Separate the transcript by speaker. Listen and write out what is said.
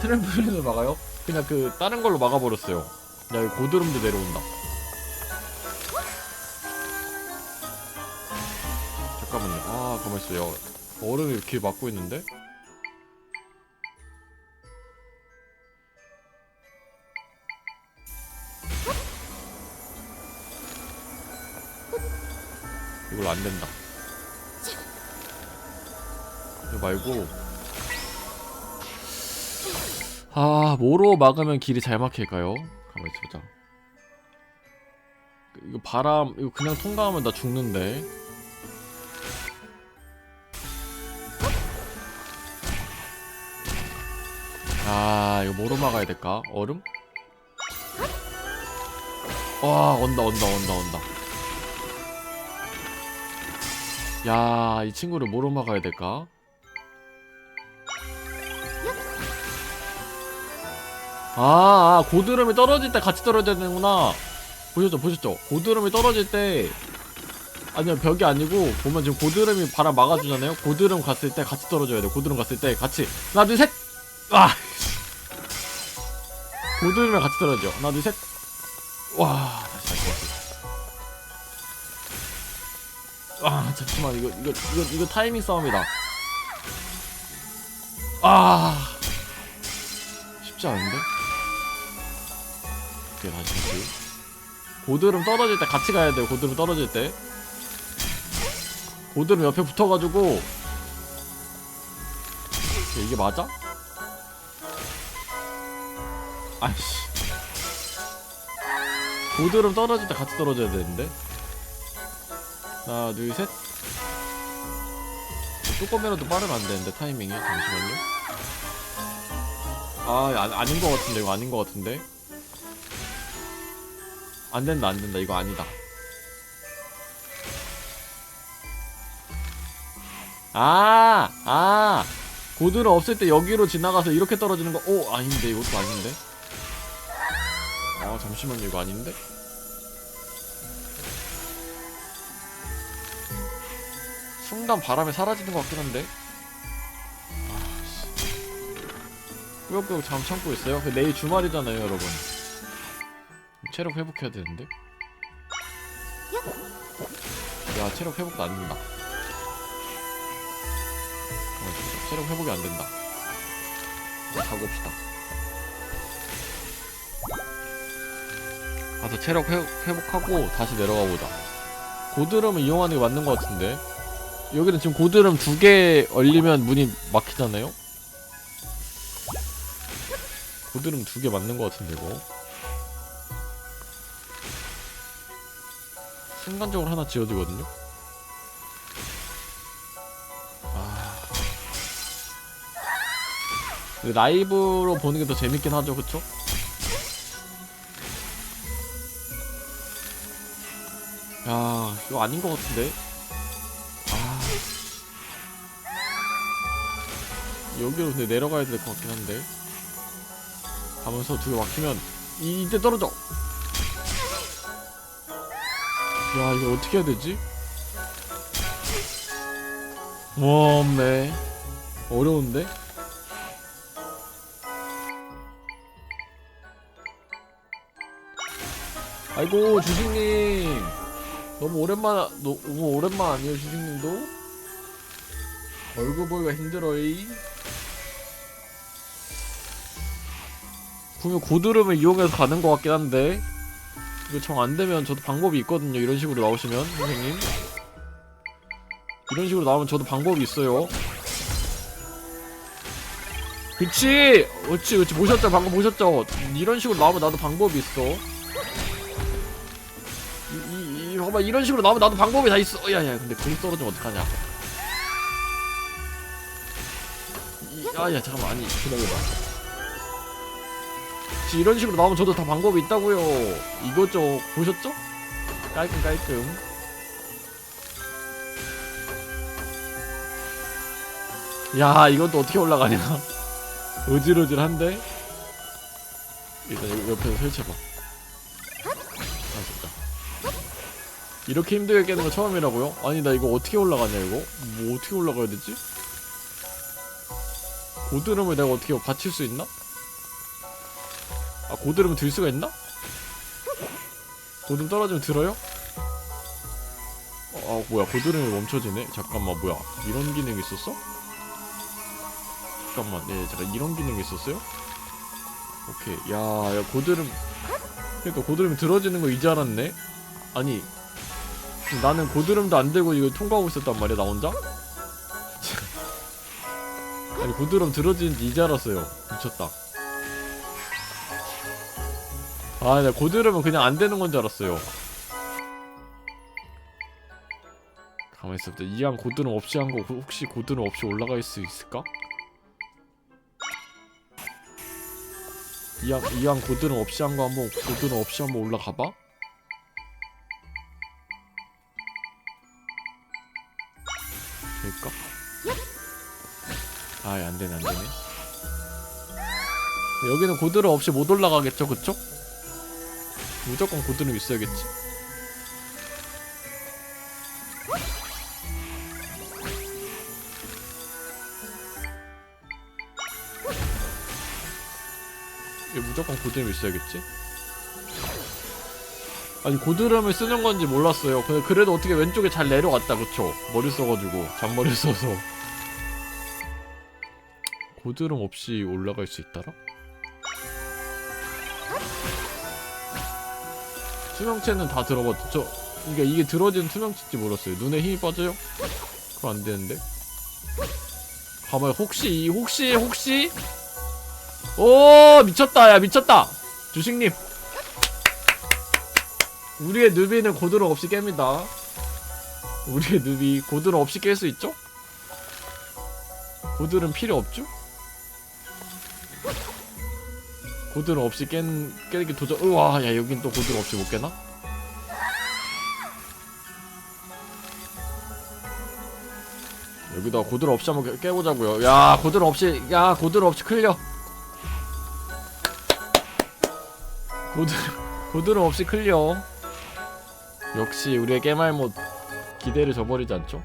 Speaker 1: 트램플린을 막아요? 그냥 그 다른 걸로 막아버렸어요. 야, 이거 고드름도 내려온다. 잠깐만요. 아, 가만있어요. 얼음이 이렇게 막고 있는데? 이걸 안 된다. 이거 말고 아 뭐로 막으면 길이 잘 막힐까요? 가만히 있어보자. 이거 바람 이거 그냥 통과하면 나 죽는데. 아 이거 뭐로 막아야 될까? 얼음? 와 온다 온다 온다 온다. 야, 이 친구를 뭐로 막아야 될까? 아, 아, 고드름이 떨어질 때 같이 떨어져야 되는구나. 보셨죠, 보셨죠? 고드름이 떨어질 때, 아니요, 벽이 아니고, 보면 지금 고드름이 바람 막아주잖아요? 고드름 갔을 때 같이 떨어져야 돼. 고드름 갔을 때 같이. 하나, 둘, 셋! 와! 고드름이랑 같이 떨어져. 하나, 둘, 셋! 와, 다시, 다시, 다시. 아 잠시만 이거 이거 이거 이거 타이밍 싸움이다. 아 쉽지 않은데? 오케이 다시 다시. 고드름 떨어질 때 같이 가야 돼요. 고드름 떨어질 때. 고드름 옆에 붙어가지고 이게 맞아? 아이씨. 고드름 떨어질 때 같이 떨어져야 되는데. 하나 둘셋 조금이라도 빠르면 안 되는데 타이밍이 잠시만요 아 아, 아닌 것 같은데 이거 아닌 것 같은데 안 된다 안 된다 이거 아니다 아, 아, 고드를 없을 때 여기로 지나가서 이렇게 떨어지는 거, 오, 아닌데, 이것도 아닌데? 아, 잠시만요, 이거 아닌데? 순간 바람에 사라지는 것 같긴 한데. 아씨. 꾸역꾸역 잠 참고 있어요. 그 내일 주말이잖아요, 여러분. 체력 회복해야 되는데. 야, 체력 회복도 안 된다. 어, 체력 회복이 안 된다. 가고 옵시다. 가서 체력 회, 회복하고 다시 내려가 보자. 고드름을 이용하는 게 맞는 것 같은데. 여기는 지금 고드름 두 개 얼리면 문이 막히잖아요? 고드름 두 개 맞는 것 같은데 이거 순간적으로 하나 지워지거든요? 아... 라이브로 보는 게 더 재밌긴 하죠 그쵸? 야 이거 아닌 것 같은데? 아. 여기로 근데 내려가야 될 것 같긴 한데. 가면서 두 개 막히면 이- 이때 떨어져 야 이거 어떻게 해야 되지? 와 없네 어려운데? 아이고 주식님 너무 오랜만 너무 오랜만 아니에요 주식님도? 얼굴 보기가 힘들어이 분명 고드름을 이용해서 가는 것 같긴 한데 정 안되면 저도 방법이 있거든요. 이런 식으로 나오시면 선생님. 이런 식으로 나오면 저도 방법이 있어요. 그치? 그치 그치. 보셨죠? 방금 보셨죠? 이런 식으로 나오면 나도 방법이 있어. 이, 이, 이 봐봐. 이런 식으로 나오면 나도 방법이 다 있어. 야야 근데 거기 떨어지면 어떡하냐. 이- 아야 잠깐만. 아니 기다려봐 이런 식으로 나오면 저도 다 방법이 있다고요 이거죠 보셨죠? 깔끔 깔끔 야 이것도 어떻게 올라가냐 어질어질한데 일단 옆에서 설치해봐 아 좋다 이렇게 힘들게 깨는 거 처음이라고요? 아니 나 이거 어떻게 올라가냐 이거? 뭐 어떻게 올라가야 되지? 고드름을 내가 어떻게 받칠 수 있나? 아 고드름 들 수가 있나? 고드름 떨어지면 들어요? 어, 아 뭐야 고드름이 멈춰지네 잠깐만 뭐야 이런 기능이 있었어? 잠깐만 네 잠깐 이런 기능이 있었어요? 오케이 야, 야 고드름 그러니까 고드름이 들어지는 거 이제 알았네 아니 나는 고드름도 안 들고 이거 통과하고 있었단 말이야 나 혼자? 아니 고드름 들어지는지 이제 알았어요 미쳤다 아, 나 고드름은 그냥 안 되는 건 줄 알았어요. 가만히 있어보자. 이왕 고드름 없이 한 거 혹시 고드름 없이 올라갈 수 있을까? 이왕 이왕 고드름 없이 한 거 한번 고드름 없이 한번 올라가 봐. 될까? 아예 안 되네 안 되네. 여기는 고드름 없이 못 올라가겠죠, 그쵸? 무조건 고드름 있어야겠지. 이게 무조건 고드름 있어야겠지? 아니 고드름을 쓰는 건지 몰랐어요. 근데 그래도 어떻게 왼쪽에 잘 내려갔다 그쵸? 머리 써가지고 잔머리 써서 고드름 없이 올라갈 수 있더라? 투명체는 다 들어봤죠. 저 그러니까 이게 들어지는 투명체인지 몰랐어요. 눈에 힘이 빠져요? 그럼 안 되는데. 가봐요. 혹시 이 혹시 혹시 오 미쳤다 야 미쳤다 주식님 우리의 누비는 고드름 없이 깹니다 우리의 누비 고드름 없이 깰 수 있죠? 고드름 필요 없죠? 고드름 없이 깬, 깨는 게 도저, 우와, 야, 여긴 또 고드름 없이 못 깨나? 여기다 고드름 없이 한번 깨, 깨보자고요. 야, 고드름 없이, 야, 고드름 없이 클리어. 고드름, 고드름 없이 클리어. 역시 우리의 깨말못 기대를 저버리지 않죠?